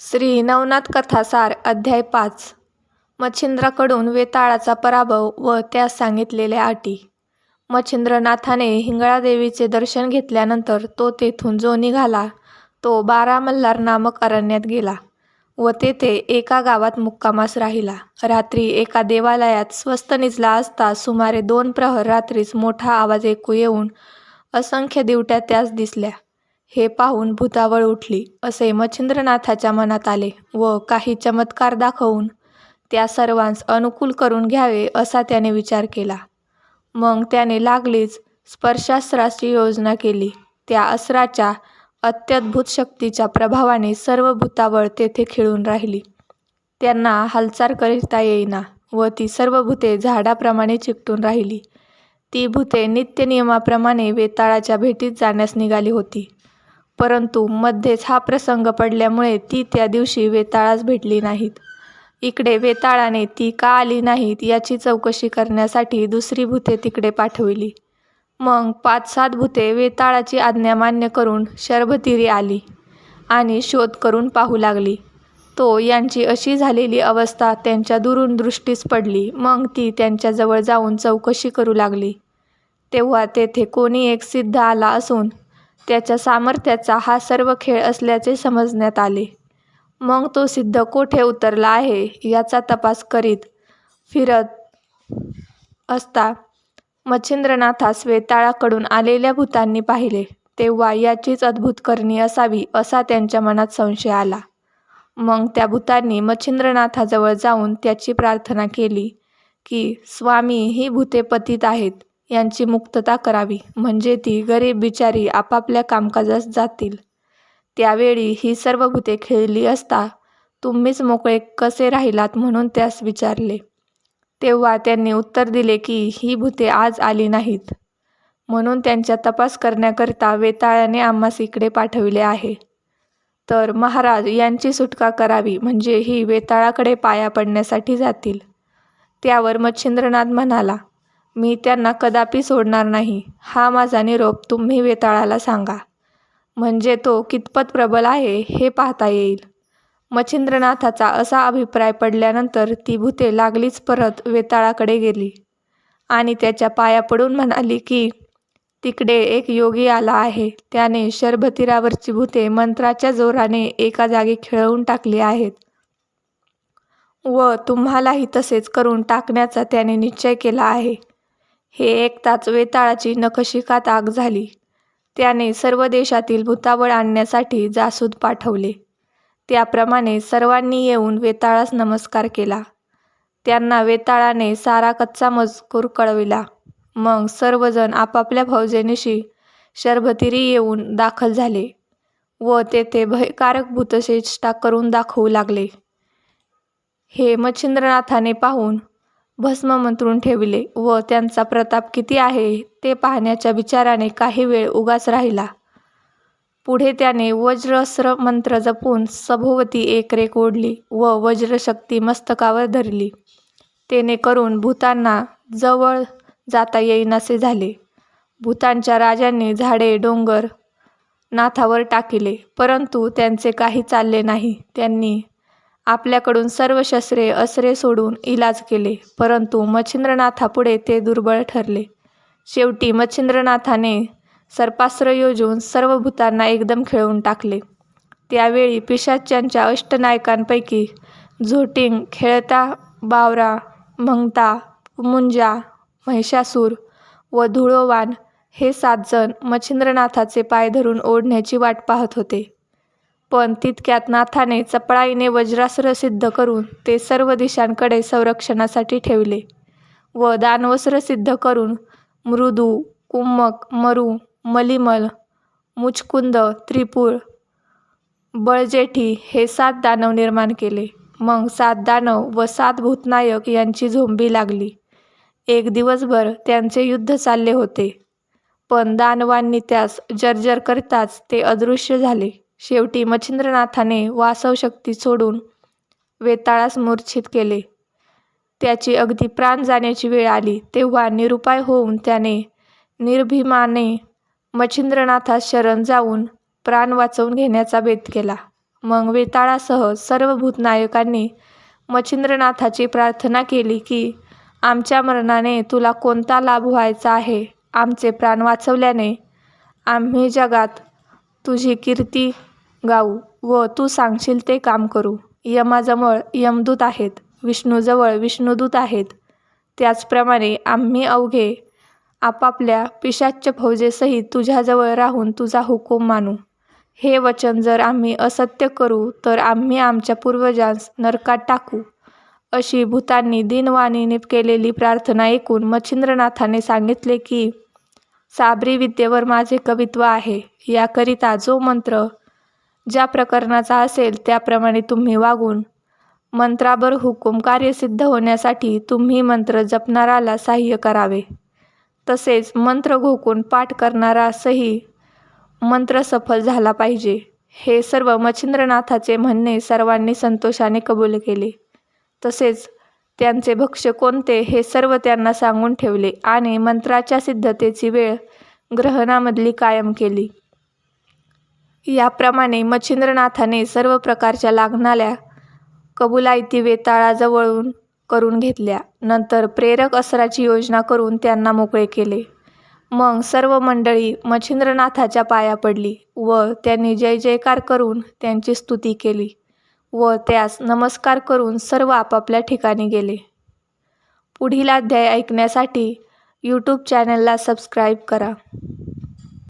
श्री नवनाथ कथासार अध्याय पाच. मच्छिंद्राकडून वेताळाचा पराभव व त्यास सांगितलेल्या अटी. मच्छिंद्रनाथाने हिंगळादेवीचे दर्शन घेतल्यानंतर तो तेथून जो निघाला तो बारा मल्हार नामक अरण्यात गेला व तेथे एका गावात मुक्कामास राहिला. रात्री एका देवालयात स्वस्त निजला असता सुमारे दोन प्रहर रात्रीस मोठा आवाज ऐकू येऊन असंख्य दिवट्या त्यास दिसल्या. हे पाहून भुतावळ उठली. असे मच्छिंद्रनाथाच्या मनात आले व काही चमत्कार दाखवून त्या सर्वांस अनुकूल करून घ्यावे असा त्याने विचार केला. मग त्याने लागलीच स्पर्शास्त्राची योजना केली. त्या अस्त्राच्या अत्यद्भुत शक्तीच्या प्रभावाने सर्व भूतावळ तेथे खिळून राहिली. त्यांना हालचाल करता येईना व ती सर्व भूते झाडाप्रमाणे चिकटून राहिली. ती भूते नित्यनियमाप्रमाणे वेताळाच्या भेटीत जाण्यास निघाली होती. परंतु मध्येच हा प्रसंग पडल्यामुळे ती त्या दिवशी वेताळास भेटली नाहीत. इकडे वेताळाने ती का आली नाहीत याची चौकशी करण्यासाठी दुसरी भूते तिकडे पाठविली. मग पाच सात भूते वेताळाची आज्ञा मान्य करून शर्भतीरी आली आणि शोध करून पाहू लागली. तो यांची अशी झालेली अवस्था त्यांच्या दुरून दृष्टीस पडली मग ती त्यांच्याजवळ जाऊन चौकशी करू लागली. तेव्हा तेथे कोणी एक सिद्ध आला असून त्याच्या सामर्थ्याचा हा सर्व खेळ असल्याचे समजण्यात आले. मग तो सिद्ध कोठे उतरला आहे याचा तपास करीत फिरत असता मच्छिंद्रनाथास वेताळाकडून आलेल्या भूतांनी पाहिले तेव्हा याचीच अद्भुत करणी असावी असा त्यांच्या मनात संशय आला. मग त्या भूतांनी मच्छिंद्रनाथाजवळ जाऊन त्याची प्रार्थना केली की स्वामी ही भूते पतित आहेत. यांची मुक्तता करावी. म्हणजे ती गरीब बिचारी आपापल्या कामकाजास जातील. त्यावेळी ही सर्व भूते खेळली असता तुम्हीच मोकळे कसे राहिलात म्हणून त्यास विचारले. तेव्हा त्यांनी उत्तर दिले की ही भूते आज आली नाहीत. म्हणून त्यांच्या तपास करण्याकरिता वेताळाने आम्हास इकडे पाठविले आहे. तर महाराज यांची सुटका करावी म्हणजे ही वेताळाकडे पाया पडण्यासाठी जातील. त्यावर मच्छिंद्रनाथ म्हणाला मी त्यांना कदापि सोडणार नाही. हा माझा निरोप तुम्ही वेताळाला सांगा. म्हणजे तो कितपत प्रबल आहे हे पाहता येईल. मच्छिंद्रनाथाचा असा अभिप्राय पडल्यानंतर ती भूते लागलीच परत वेताळाकडे गेली. आणि त्याच्या पाया पडून म्हणाली की तिकडे एक योगी आला आहे. त्याने शर्भतीरावरची भूते मंत्राच्या जोराने एका जागी खेळवून टाकली आहेत. व तुम्हालाही तसेच करून टाकण्याचा त्याने निश्चय केला आहे. हे ऐकताच वेताळाची नखशिखात आग झाली. त्याने सर्व देशातील भूताबळ आणण्यासाठी जासूद पाठवले. त्याप्रमाणे सर्वांनी येऊन वेताळास नमस्कार केला. त्यांना वेताळाने सारा कच्चा मजकूर कळविला. मग सर्वजण आपापल्या फौजेनिशी शरभतिरी येऊन दाखल झाले व तेथे भयकारक भूतचेष्टा करून दाखवू लागले. हे मच्छिंद्रनाथाने पाहून भस्म मंत्रून ठेवले व त्यांचा प्रताप किती आहे ते पाहण्याच्या विचाराने काही वेळ उगाच राहिला. पुढे त्याने वज्रस्र मंत्र जपून सभोवती एकरेक ओढली व वज्रशक्ती मस्तकावर धरली. तेने करून भूतांना जवळ जाता येईनासे झाले. भूतांच्या राजांनी झाडे डोंगर नाथावर टाकिले परंतु त्यांचे काही चालले नाही. त्यांनी आपल्याकडून सर्व शस्त्रे अस्त्रे सोडून इलाज केले परंतु मच्छिंद्रनाथापुढे ते दुर्बळ ठरले. शेवटी मच्छिंद्रनाथाने सर्पास्त्र योजून सर्व भूतांना एकदम खेळवून टाकले. त्यावेळी पिशाच्यांच्या अष्टनायकांपैकी झोटिंग खेळता बावरा मंगता मुंजा महिषासूर व धुळोवान हे सात जण मच्छिंद्रनाथाचे पाय धरून ओढण्याची वाट पाहत होते. पण तितक्यात नाथाने चपळाईने वज्रास्त्र सिद्ध करून ते सर्व दिशांकडे संरक्षणासाठी ठेवले व दानवस्त्र सिद्ध करून मृदू कुम्मक मरू मलिमल मुचकुंद त्रिपूळ बळजेठी हे सात दानव निर्माण केले. मग सात दानव व सात भूतनायक यांची झोंबी लागली. एक दिवसभर त्यांचे युद्ध चालले होते. पण दानवांनी त्यास जर्जर करताच ते अदृश्य झाले. शेवटी मच्छिंद्रनाथाने वासवशक्ती सोडून वेताळास मूर्छित केले. त्याची अगदी प्राण जाण्याची वेळ आली तेव्हा निरुपाय होऊन त्याने निर्भिमाने मच्छिंद्रनाथास शरण जाऊन प्राण वाचवून घेण्याचा बेत केला. मग वेताळासह सर्व भूतनायकांनी मच्छिंद्रनाथाची प्रार्थना केली की आमच्या मरणाने तुला कोणता लाभ व्हायचा आहे? आमचे प्राण वाचवल्याने आम्ही जगात तुझी कीर्ती गाऊ व तू सांगशील ते काम करू. यमाजवळ यमदूत आहेत. विष्णूजवळ विष्णुदूत आहेत. त्याचप्रमाणे आम्ही अवघे आपापल्या पिशाच्य फौजेसहित तुझ्याजवळ राहून तुझा हुकूम मानू. हे वचन जर आम्ही असत्य करू तर आम्ही आमच्या पूर्वजांस नरकात टाकू. अशी भूतांनी दिनवाणीने केलेली प्रार्थना ऐकून मच्छिंद्रनाथाने सांगितले की साबरी विद्येवर माझे कवित्व आहे. याकरिता जो मंत्र ज्या प्रकरणाचा असेल त्याप्रमाणे तुम्ही वागून मंत्राबर हुकूम कार्यसिद्ध होण्यासाठी तुम्ही मंत्र जपणाराला सहाय्य करावे. तसेच मंत्र घोकून पाठ करणारासही मंत्र सफल झाला पाहिजे. हे सर्व मच्छिंद्रनाथाचे म्हणणे सर्वांनी संतोषाने कबूल केले. तसेच त्यांचे भक्ष्य कोणते हे सर्व त्यांना सांगून ठेवले आणि मंत्राच्या सिद्धतेची वेळ ग्रहणामधली कायम केली. याप्रमाणे मच्छिंद्रनाथाने सर्व प्रकारच्या लागणाऱ्या कबुलायती वेताळाजवळून करून घेतल्या. नंतर प्रेरक असराची योजना करून त्यांना मोकळे केले. मग सर्व मंडळी मच्छिंद्रनाथाच्या पाया पडली व त्यांनी जय जयकार करून त्यांची स्तुती केली व त्यास नमस्कार करून सर्व आपापल्या ठिकाणी गेले. पुढील अध्याय ऐकण्यासाठी यूट्यूब चॅनलला सबस्क्राईब करा.